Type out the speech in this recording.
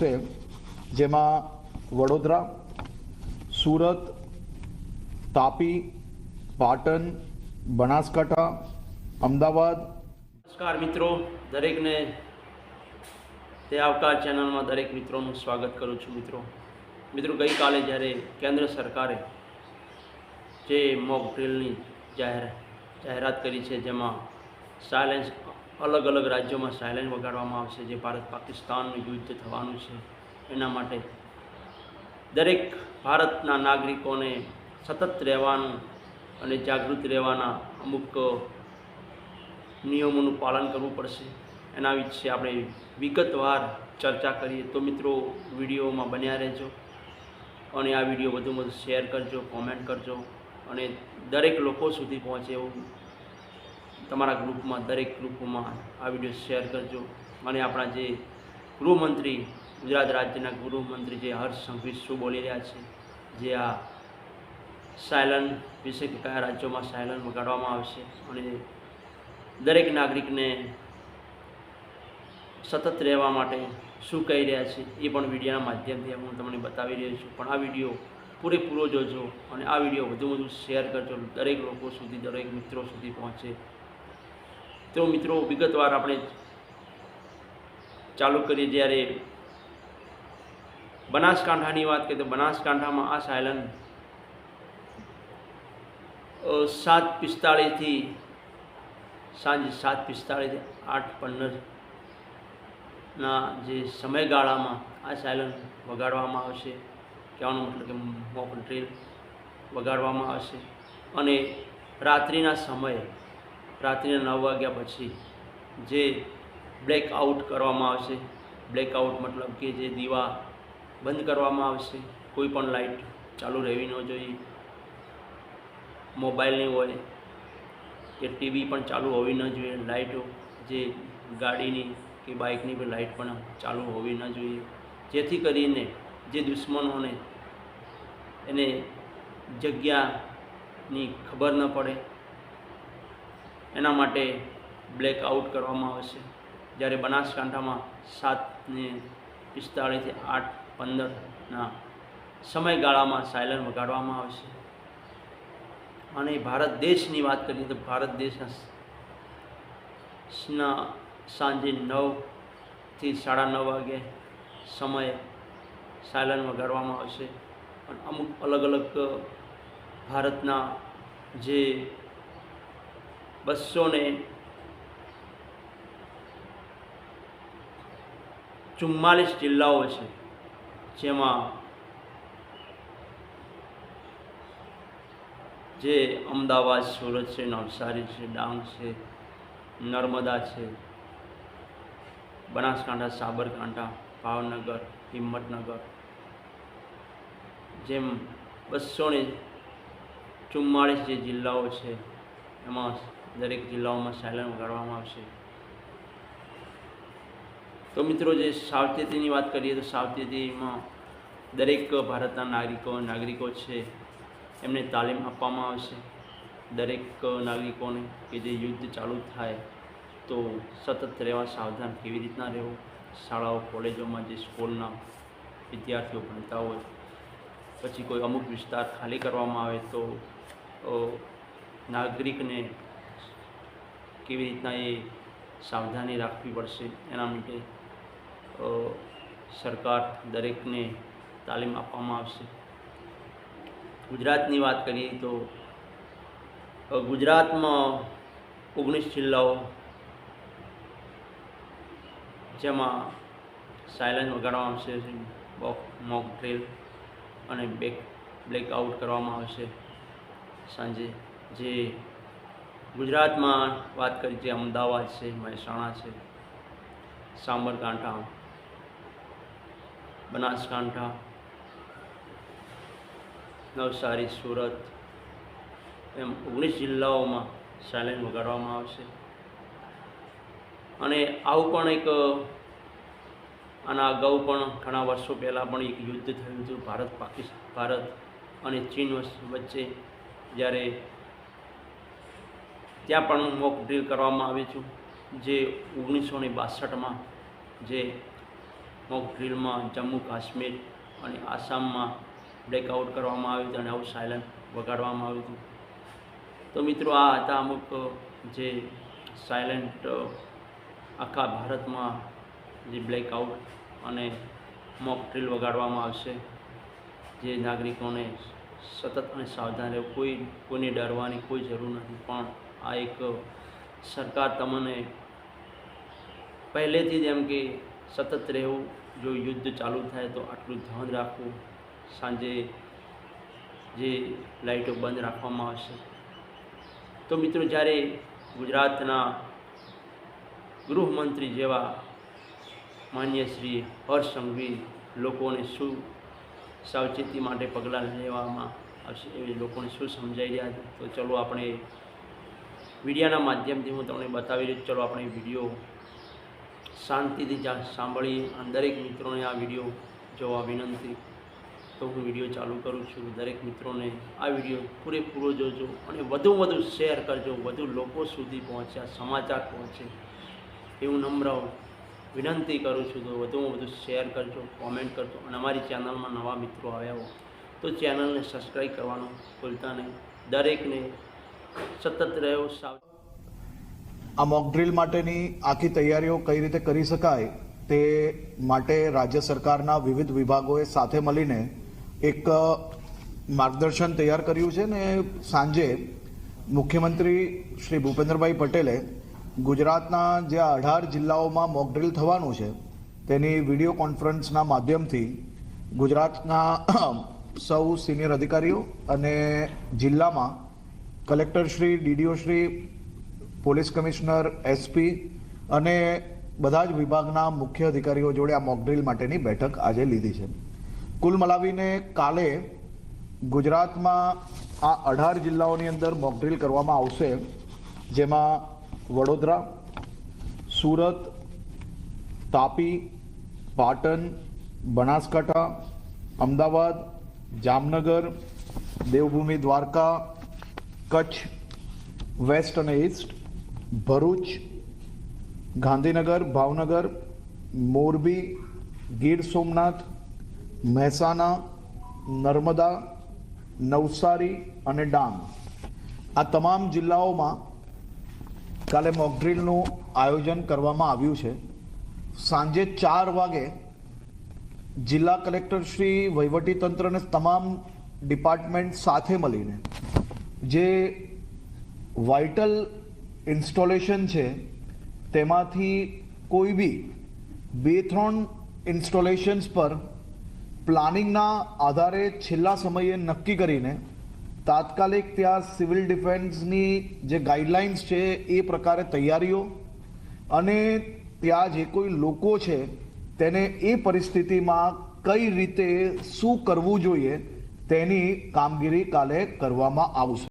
આવશે જેમાં વડોદરા, સુરત, તાપી, પાટણ, બનાસકાંઠા, અમદાવાદ. નમસ્કાર મિત્રો, દરેકને તે આવકાર ચેનલમાં દરેક મિત્રોનું સ્વાગત કરું છું મિત્રો. મિત્રો, ગઈકાલે જ્યારે કેન્દ્ર સરકારે જે મોક ડ્રિલની જાહેર જાહેરાત કરી છે, જેમાં સાયલેન્સ અલગ અલગ રાજ્યોમાં સાયલેન વગાડવામાં આવશે, જે ભારત પાકિસ્તાનનું યુદ્ધ થવાનું છે, એના માટે દરેક ભારતના નાગરિકોને સતત રહેવાનું અને જાગૃત રહેવાના અમુક નિયમોનું પાલન કરવું પડશે. એના વિશે આપણે વિગતવાર ચર્ચા કરીએ. તો મિત્રો, વિડીયોમાં બન્યા રહેજો અને આ વીડિયો વધુમાં વધુ શેર કરજો કોમેન્ટ કરજો અને દરેક લોકો સુધી પહોંચે એવું તમારા ગ્રુપમાં, દરેક ગ્રુપમાં આ વીડિયો શેર કરજો. અને આપણા જે ગૃહમંત્રી, ગુજરાત રાજ્યના ગૃહમંત્રી જે હર્ષ સંઘવી શું બોલી રહ્યા છે, જે આ સાયલન વિશે કયા રાજ્યોમાં સાયલન વગાડવામાં આવશે અને દરેક નાગરિકને સતત રહેવા માટે શું કહી રહ્યા છે, એ પણ વિડીયોના માધ્યમથી હું તમને બતાવી રહ્યો છું. પણ આ વીડિયો પૂરેપૂરો જોજો અને આ વીડિયો વધુ વધુ શેર કરજો દરેક લોકો સુધી, દરેક મિત્રો સુધી પહોંચે. તો મિત્રો, વિગતવાર આપણે ચાલુ કરીએ જ્યારે બનાસકાંઠાની વાત કરીએ તો બનાસકાંઠામાં આ સાયલન સાત પિસ્તાળીસથી સાંજે સાત પિસ્તાળીસથી આઠ પંદરના જે સમયગાળામાં આ સાયલન વગાડવામાં આવશે, કહેવાનો મતલબ કે મોક ડ્રીલ વગાડવામાં આવશે. અને રાત્રિના સમયે રાત્રિના નવ વાગ્યા પછી જે બ્લેક આઉટ કરવામાં આવશે. બ્લેક આઉટ મતલબ કે જે દીવા બંધ કરવામાં આવશે. કોઈ પણ લાઇટ ચાલુ રહેવી ન જોઈએ. મોબાઈલની હોય કે ટીવી પણ ચાલુ હોવી ન જોઈએ. લાઇટો જે ગાડીની કે બાઇકની પણ લાઇટ પણ ચાલુ હોવી ન જોઈએ. જેથી કરીને જે દુશ્મનોને એને જગ્યાની ખબર ન પડે. એના માટે બ્લેક આઉટ કરવામાં આવશે જ્યારે બનાસકાંઠામાં સાતને પિસ્તાળીસથી આઠ પંદરના સમયગાળામાં સાયલન વગાડવામાં આવશે અને ભારત દેશની વાત કરીએ તો ભારત દેશના સાંજે નવથી સાડા નવ વાગે સમયે સાયલન વગાડવામાં આવશે અને અમુક અલગ અલગ ભારતના જે બસો ને ચુમ્માલીસ જિલ્લાઓ છે, જેમાં જે અમદાવાદ, સુરત છે, નવસારી છે, ડાંગ છે, નર્મદા છે, બનાસકાંઠા, સાબરકાંઠા, ભાવનગર, હિંમતનગર, જેમ બસો ને ચુમ્માળીસ જે જિલ્લાઓ છે, એમાં દરેક જિલ્લાઓમાં સાયલન ઉગાડવામાં આવશે. તો મિત્રો જે સાવચેતીની વાત કરીએ તો સાવચેતીમાં દરેક ભારતના નાગરિકો નાગરિકો છે, એમને તાલીમ આપવામાં આવશે. દરેક નાગરિકોને કે જે યુદ્ધ ચાલુ થાય તો સતત રહેવા સાવધાન કેવી રીતના રહેવું? શાળાઓ, કોલેજોમાં જે સ્કૂલના વિદ્યાર્થીઓ ભણતા હોય, પછી કોઈ અમુક વિસ્તાર ખાલી કરવામાં આવે તો નાગરિકને કેવી રીતના એ સાવધાની રાખવી પડશે એના માટે સરકાર દરેકને તાલીમ આપવામાં આવશે. ગુજરાતની વાત કરીએ તો ગુજરાતમાં ઓગણીસ જિલ્લાઓ જેમાં સાયલન્સ વગાડવામાં આવશે બોક મોક ડ્રિલ અને બેક બ્લેક આઉટ કરવામાં આવશે. સાંજે જે ગુજરાતમાં વાત કરી છે અમદાવાદ છે, મહેસાણા છે, સાબરકાંઠા, બનાસકાંઠા, નવસારી, સુરત, એમ ઓગણીસ જિલ્લાઓમાં સાયલેન્ટ વગાડવામાં આવશે. અને આવું પણ એક, આના અગાઉ પણ ઘણા વર્ષો પહેલાં પણ એક યુદ્ધ થયું હતું ભારત પાકિસ્તાન ભારત અને ચીન વચ- વચ્ચે જ્યારે ત્યાં પણ મોક ડ્રીલ કરવામાં આવી છું. જે ઓગણીસો ને બાસઠમાં જે મોક ડ્રીલમાં જમ્મુ કાશ્મીર અને આસામમાં બ્લેકઆઉટ કરવામાં આવ્યું હતું અને આવું સાયલન્ટ વગાડવામાં આવ્યું હતું. તો મિત્રો આ હતા અમુક, જે સાયલન્ટ આખા ભારતમાં જે બ્લેકઆઉટ અને મોક ડ્રીલ વગાડવામાં આવશે. જે નાગરિકોને સતત અને સાવધાન રહેવું, કોઈ, કોઈને ડરવાની કોઈ જરૂર નથી. પણ આ એક સરકાર તમને પહેલેથી જ એમ કે સતત રહેવું, જો યુદ્ધ ચાલુ થાય તો આટલું ધ્યાન રાખવું. સાંજે જે લાઇટો બંધ રાખવામાં આવશે. તો મિત્રો, જ્યારે ગુજરાતના ગૃહમંત્રી જેવા માન્ય શ્રી હર્ષ સંઘવી લોકોને શું સાવચેતી માટે પગલાં લેવામાં આવશે એ લોકોને શું સમજાઈ રહ્યા છે? તો ચલો આપણે વિડીયાના માધ્યમથી હું તમને બતાવી રહ્યો ચલો આપણે વીડિયો શાંતિથી સાંભળીએ. અને દરેક મિત્રોને આ વીડિયો જોવા વિનંતી. તો હું વીડિયો ચાલુ કરું છું. દરેક મિત્રોને આ વીડિયો પૂરેપૂરો જોજો અને વધુ વધુ શેર કરજો. વધુ લોકો સુધી પહોંચ્યા, સમાચાર પહોંચે. એવું નમ્ર વિનંતી કરું છું તો વધુમાં વધુ શેર કરજો, કોમેન્ટ કરજો અને અમારી ચેનલમાં નવા મિત્રો આવ્યા હો તો ચેનલને સબસ્ક્રાઈબ કરવાનું ભૂલતા નહીં. દરેકને સતત રહ્યો સાવ આ મોક ડ્રીલ માટેની આખી તૈયારીઓ કઈ રીતે કરી શકાય તે માટે રાજ્ય સરકારના વિવિધ વિભાગોએ સાથે મળીને એક માર્ગદર્શન તૈયાર કર્યું છે ને સાંજે મુખ્યમંત્રી શ્રી ભૂપેન્દ્રભાઈ પટેલે ગુજરાતના જે અઢાર જિલ્લાઓમાં મોક ડ્રીલ થવાનું છે તેની વીડિયો કોન્ફરન્સના માધ્યમથી ગુજરાતના સૌ સિનિયર અધિકારીઓ અને જિલ્લામાં collector Shri, DDO Shri, police commissioner, SP અને બધા જ વિભાગના મુખ્ય અધિકારીઓ જોડે આ મોકડ્રીલ માટેની બેઠક આજે લીધી છે. કુલ મલાવીને કાલે ગુજરાતમાં આ અઢાર જિલ્લાઓની અંદર મોકડ્રીલ કરવામાં આવશે, જેમાં વડોદરા, સુરત, તાપી, પાટણ, બનાસકાંઠા, અમદાવાદ, જામનગર, દેવભૂમિ, દ્વારકા કચ્છ, વેસ્ટ અને ઈસ્ટ, ભરૂચ, ગાંધીનગર, ભાવનગર, મોરબી, ગીર સોમનાથ, મહેસાણા, નર્મદા, નવસારી અને ડાંગ. આ તમામ જિલ્લાઓમાં કાલે મોકડ્રીલનું આયોજન કરવામાં આવ્યું છે. સાંજે ચાર વાગે જિલ્લા કલેક્ટર શ્રી વહીવટી તંત્ર અને તમામ ડિપાર્ટમેન્ટ સાથે મળીને જે વાઇટલ ઇન્સ્ટોલેશન છે, તેમાંથી કોઈ બી બે, ત્રણ ઇન્સ્ટોલેશન્સ પર પ્લાનિંગના આધારે છેલ્લા સમયે નક્કી કરીને તાત્કાલિક ત્યાં સિવિલ ડિફેન્સની જે ગાઈડલાઇન્સ છે, એ પ્રકારે તૈયારીઓ અને ત્યાં જે કોઈ લોકો છે, તેને એ પરિસ્થિતિમાં કઈ રીતે શું કરવું જોઈએ, તેની કામગીરી કાલે કરવામાં આવશે.